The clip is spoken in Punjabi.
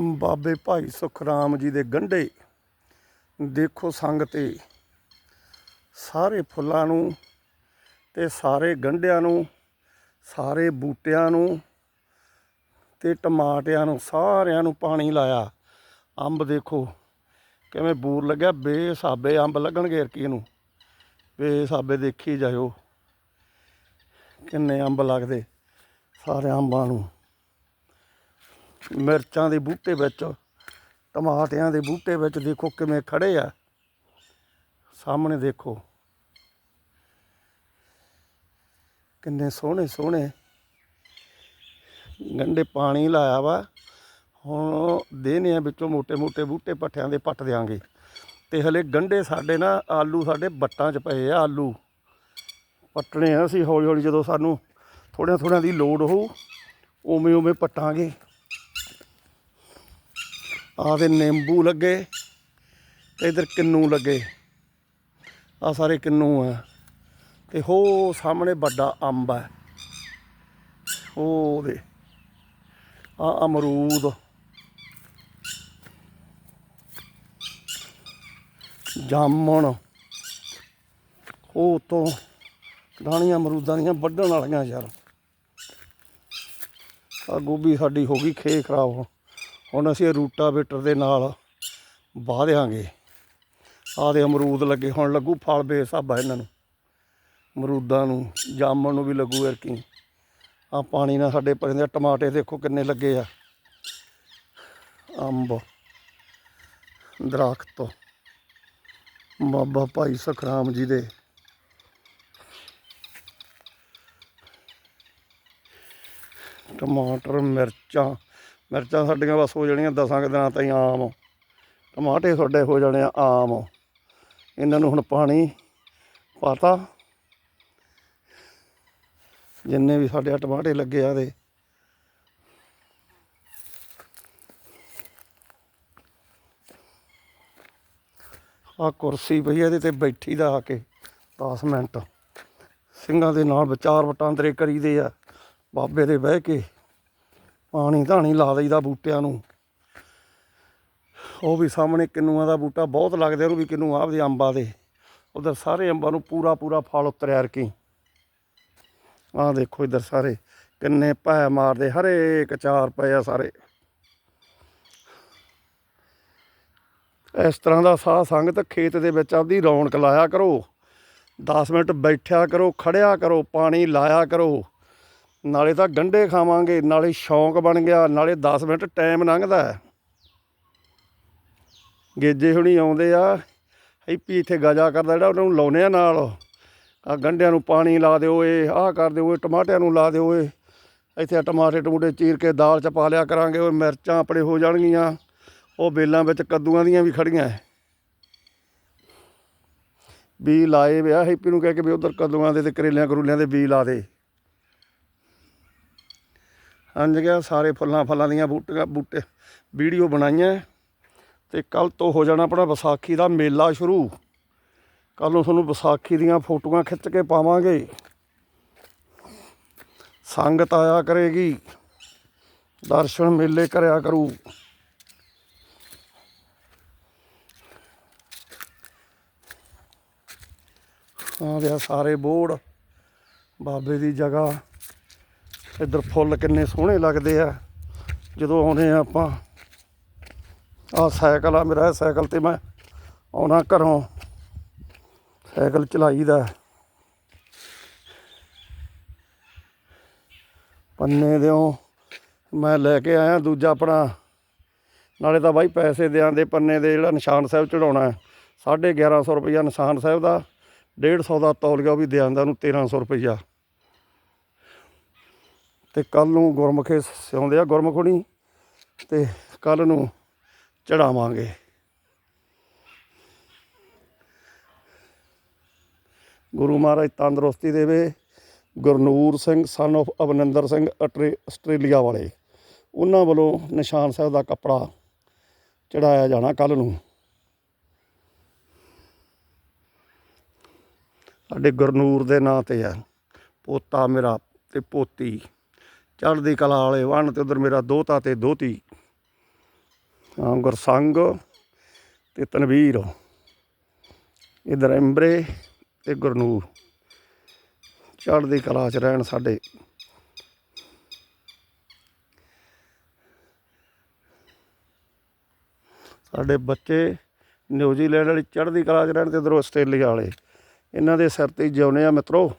ਬਾਬੇ ਭਾਈ ਸੁਖਰਾਮ ਜੀ ਦੇ ਗੰਢੇ। ਦੇਖੋ ਸੰਗ ਤੇ ਸਾਰੇ ਫੁੱਲਾਂ ਨੂੰ ਤੇ ਸਾਰੇ ਗੰਢਿਆਂ ਨੂੰ, ਸਾਰੇ ਬੂਟਿਆਂ ਨੂੰ ਤੇ ਟਮਾਟਿਆਂ ਨੂੰ, ਸਾਰਿਆਂ ਨੂੰ ਪਾਣੀ ਲਾਇਆ। ਅੰਬ ਦੇਖੋ ਕਿਵੇਂ ਬੂਰ ਲੱਗਿਆ। ਬੇਸਾਬੇ ਅੰਬ ਲੱਗਣਗੇ ਕੀ ਨੂੰ। ਬੇਸਾਬੇ ਦੇਖੀ ਜਾਇਓ। ਕਿੰਨੇ ਅੰਬ ਲੱਗਦੇ ਸਾਰੇ ਅੰਬਾਂ ਨੂੰ। ਮਿਰਚਾਂ ਦੇ ਬੂਟੇ ਵਿੱਚ, ਟਮਾਟਿਆਂ ਦੇ ਬੂਟੇ ਵਿੱਚ ਦੇਖੋ ਕਿਵੇਂ ਖੜੇ ਆ। ਸਾਹਮਣੇ ਦੇਖੋ। ਕਿੰਨੇ ਸੋਹਣੇ ਸੋਹਣੇ ਗੰਡੇ ਪਾਣੀ ਲਾਇਆ ਵਾ। ਹੁਣ ਦੇਨੇ ਆ ਵਿੱਚੋਂ ਮੋਟੇ ਮੋਟੇ ਬੂਟੇ ਪੱਠਿਆਂ ਦੇ ਪੱਟ ਦੇਾਂਗੇ ਤੇ ਹਲੇ ਗੰਡੇ ਸਾਡੇ ਨਾ ਆਲੂ ਸਾਡੇ ਬੱਟਾਂ 'ਚ ਪਏ ਆ ਆਲੂ। ਪੱਟਣੇ ਆ ਅਸੀਂ ਹੌਲੀ-ਹੌਲੀ ਜਦੋਂ ਸਾਨੂੰ ਥੋੜਿਆਂ ਥੋੜਿਆਂ ਦੀ ਲੋੜ ਹੋਊ, ਉਵੇਂ ਉਵੇਂ ਪੱਟਾਂਗੇ। ਆਹ ਦੇ ਨਿੰਬੂ ਲੱਗੇ, ਤੇ ਇਧਰ ਕਿੰਨੂ ਲੱਗੇ। ਆ ਸਾਰੇ ਕਿੰਨੂ ਆ। ਤੇ ਹੋ, ਸਾਹਮਣੇ ਵੱਡਾ ਅੰਬ ਹੈ ਉਹ ਦੇ। ਆ ਅਮਰੂਦ। ਜਾਮਣ। ਉਹ ਤੋਂ ਦਾਣੀਆਂ ਅਮਰੂਦਾਂ ਦੀਆਂ ਵੱਢਣ ਵਾਲੀਆਂ ਯਾਰ। ਆ ਗੋਭੀ ਸਾਡੀ ਹੋ ਗਈ ਖੇ ਖਰਾਬ। ਹੁਣ ਅਸੀਂ ਰੂਟਾਵੇਟਰ ਦੇ ਨਾਲ ਵਾਹ ਦਿਆਂਗੇ। ਆਹ ਦੇ ਅਮਰੂਦ ਲੱਗੇ ਹੁਣ ਲੱਗੂ ਫਲ ਬੇਸਾਬਾ ਇਹਨਾਂ ਨੂੰ। ਅਮਰੂਦਾਂ ਨੂੰ, ਜਾਮਣ ਨੂੰ ਵੀ ਲੱਗੂ ਐਰਕੀ ਆ ਪਾਣੀ ਨਾਲ ਸਾਡੇ ਪਰਿੰਦੇ ਟਮਾਟੇ ਦੇਖੋ ਕਿੰਨੇ ਲੱਗੇ ਆ। ਅੰਬ, ਦਰਖਤ, ਬਾਬਾ ਭਾਈ ਸਖਰਾਮ ਜੀ ਦੇ। ਟਮਾਟਰ, ਮਿਰਚਾਂ ਮਿਰਚਾਂ ਸਾਡੀਆਂ ਬਸ ਹੋ ਜਾਣੀਆਂ ਦਸਾਂ ਕੁ ਦਿਨਾਂ ਤਾਈਂ ਆਮ। ਟਮਾਟੇ ਤੁਹਾਡੇ ਹੋ ਜਾਣੇ ਆ ਆਮ। ਇਹਨਾਂ ਨੂੰ ਹੁਣ ਪਾਣੀ ਪਾਤਾ। ਜਿੰਨੇ ਵੀ ਸਾਡੇ ਆਹ ਟਮਾਟੇ ਲੱਗੇ ਆ ਦੇ। ਆ ਕੁਰਸੀ ਪਈ ਇਹਦੇ ਤੇ ਬੈਠੀ ਦਾ ਆ ਕੇ 10 ਮਿੰਟ। ਸਿੰਘਾਂ ਦੇ ਨਾਲ ਵਿਚਾਰ ਵਟਾਂਦਰੇ ਕਰੀਦੇ ਆ। ਬਾਬੇ ਦੇ ਬਹਿ ਕੇ ਪਾਣੀ ਧਾਣੀ ਲਾ ਦਈਦਾ ਬੂਟਿਆਂ ਨੂੰ। ਉਹ ਵੀ ਸਾਹਮਣੇ ਕਿੰਨੂਆਂ ਦਾ ਬੂਟਾ ਬਹੁਤ ਲੱਗਦੇ ਉਹਨੂੰ ਵੀ ਕਿੰਨੂ ਆਪਦੇ ਅੰਬਾਂ ਦੇ। ਉਧਰ ਸਾਰੇ ਅੰਬਾਂ ਨੂੰ ਪੂਰਾ ਪੂਰਾ ਫਲ ਉਤਰਿਆ ਰਕੀ ਆਹ ਦੇਖੋ ਇਧਰ ਸਾਰੇ, ਕਿੰਨੇ ਭੈ ਮਾਰਦੇ, ਹਰੇਕ ਚਾਰ ਪਏ ਆ ਸਾਰੇ। ਇਸ ਤਰ੍ਹਾਂ ਦਾ ਸਾਹ ਸੰਗਤ ਖੇਤ ਦੇ ਵਿੱਚ ਆਪਦੀ ਰੌਣਕ ਲਾਇਆ ਕਰੋ। 10 ਮਿੰਟ ਬੈਠਿਆ ਕਰੋ, ਖੜਿਆ ਕਰੋ, ਪਾਣੀ ਲਾਇਆ ਕਰੋ। ਨਾਲੇ ਤਾਂ ਗੰਢੇ ਖਾਵਾਂਗੇ, ਨਾਲੇ ਸ਼ੌਂਕ ਬਣ ਗਿਆ, ਨਾਲੇ 10 ਮਿੰਟ ਟਾਈਮ ਲੰਘਦਾ ਹੈ। ਗੇਜੇ ਹੁਣੀ ਆਉਂਦੇ ਆ, ਹੈਪੀ ਇੱਥੇ ਗਜ਼ਾ ਕਰਦਾ ਜਿਹੜਾ ਉਹਨਾਂ ਨੂੰ ਲਾਉਨੇ ਆ ਨਾਲ। ਆ ਗੰਢਿਆਂ ਨੂੰ ਪਾਣੀ ਲਾ ਦਿਓ ਏ ਆਹ ਕਰ ਦਿਓ ਏ ਟਮਾਟਿਆਂ ਨੂੰ ਲਾ ਦਿਓ ਏ ਇੱਥੇ ਟਮਾਟੇ ਟਮੂਟੇ ਚੀਰ ਕੇ ਦਾਲ ਚ ਪਾ ਲਿਆ ਕਰਾਂਗੇ ਉਹ ਮਿਰਚਾਂ ਆਪਣੇ ਹੋ ਜਾਣਗੀਆਂ। ਉਹ ਬੇਲਾਂ ਵਿੱਚ ਕੱਦੂਆਂ ਦੀਆਂ ਵੀ ਖੜੀਆਂ ਬੀ ਲਾਏ ਵਿਆ ਹੈਪੀ ਨੂੰ ਕਹਿ ਕੇ ਵੀ ਉਧਰ ਕੱਦੂਆਂ ਦੇ ਤੇ ਕਰੇਲਿਆਂ ਕਰੂਲਿਆਂ ਦੇ ਬੀ ਲਾ ਦੇ। ਅੰਜ ਗਿਆ, ਸਾਰੇ ਫੁੱਲਾਂ ਫਲਾਂ ਦੀਆਂ ਬੂਟੀਆਂ ਬੂਟੇ ਵੀਡੀਓ ਬਣਾਈਆਂ। ਤੇ ਕੱਲ ਤੋਂ ਹੋ ਜਾਣਾ ਆਪਣਾ ਵਿਸਾਖੀ ਦਾ ਮੇਲਾ ਸ਼ੁਰੂ। ਕੱਲ ਨੂੰ ਤੁਹਾਨੂੰ ਵਿਸਾਖੀ ਦੀਆਂ ਫੋਟੋਆਂ ਖਿੱਚ ਕੇ ਪਾਵਾਂਗੇ। ਸੰਗਤ ਆਇਆ ਕਰੇਗੀ। ਦਰਸ਼ਨ ਮੇਲੇ ਕਰਿਆ ਕਰੂ। ਆ ਗਿਆ ਸਾਰੇ ਬੋੜ। ਬਾਬੇ ਦੀ ਜਗ੍ਹਾ। ਇੱਧਰ ਫੁੱਲ ਕਿੰਨੇ ਸੋਹਣੇ ਲੱਗਦੇ ਆ। ਜਦੋਂ ਆਉਨੇ ਆ ਆਪਾਂ ਆ ਸਾਈਕਲ ਆ ਮੇਰਾ ਸਾਈਕਲ ਤੇ ਮੈਂ ਆਉਣਾ ਘਰੋਂ। ਸਾਈਕਲ ਚਲਾਈਦਾ। ਪੰਨੇ ਦਿਓ ਮੈਂ ਲੈ ਕੇ ਆਇਆ, ਦੂਜਾ ਆਪਣਾ। ਨਾਲੇ ਤਾਂ ਬਾਈ ਪੈਸੇ ਦਿਆਂ ਦੇ ਪੰਨੇ ਦੇ ਜਿਹੜਾ ਨਿਸ਼ਾਨ ਸਾਹਿਬ ਚੜਾਉਣਾ ਹੈ। 1150 ਰੁਪਈਆ ਨਿਸ਼ਾਨ ਸਾਹਿਬ ਦਾ 150 ਦਾ ਤੌਲੀਆ ਉਹ ਵੀ ਦਿਆਂ ਦਾ ਉਹਨੂੰ 1300 ਰੁਪਈਆ। ਤੇ ਕੱਲ ਨੂੰ ਗੁਰਮੁਖੇ ਸਿਉਂਦੇ ਆ ਗੁਰਮੁਖਣੀ ਤੇ ਕੱਲ ਨੂੰ ਚੜਾਵਾਂਗੇ। ਗੁਰੂ ਮਹਾਰਾਜ ਤੰਦਰੁਸਤੀ ਦੇਵੇ, ਗੁਰਨੂਰ ਸਿੰਘ ਸਨ of ਅਵਨਿੰਦਰ ਸਿੰਘ, ਅਟਰੇ, ਆਸਟ੍ਰੇਲੀਆ ਵਾਲੇ। ਉਹਨਾਂ ਵੱਲੋਂ ਨਿਸ਼ਾਨ ਸਾਹਿਬ ਦਾ ਕੱਪੜਾ ਚੜਾਇਆ ਜਾਣਾ ਕੱਲ ਨੂੰ। ਸਾਡੇ ਗੁਰਨੂਰ ਦੇ ਨਾਂ ਤੇ ਆ, ਪੋਤਾ ਮੇਰਾ ਤੇ ਪੋਤੀ। ਚੜ੍ਹਦੀ ਕਲਾ ਵਾਲੇ ਵੰਨ ਤੇ ਉਧਰ ਮੇਰਾ ਦੋਤਾ ਤੇ ਦੋਤੀ। ਹਾਂ ਗੁਰਸੰਗ ਤੇ ਤਨਵੀਰ। ਇਧਰ ਇੰਬਰੇ ਤੇ ਗੁਰਨੂਰ ਚੜ੍ਹਦੀ ਕਲਾ ਚ ਰਹਿਣ ਸਾਡੇ। ਸਾਡੇ ਬੱਚੇ ਨਿਊਜ਼ੀਲੈਂਡ ਵਾਲੀ ਚੜ੍ਹਦੀ ਕਲਾ ਚ ਰਹਿਣ ਤੇ ਇਧਰੋਂ ਆਸਟ੍ਰੇਲੀਆ ਵਾਲੇ। ਇਹਨਾਂ ਦੇ ਸਿਰ ਤੇ ਹੀ ਆ ਮਿੱਤਰੋ।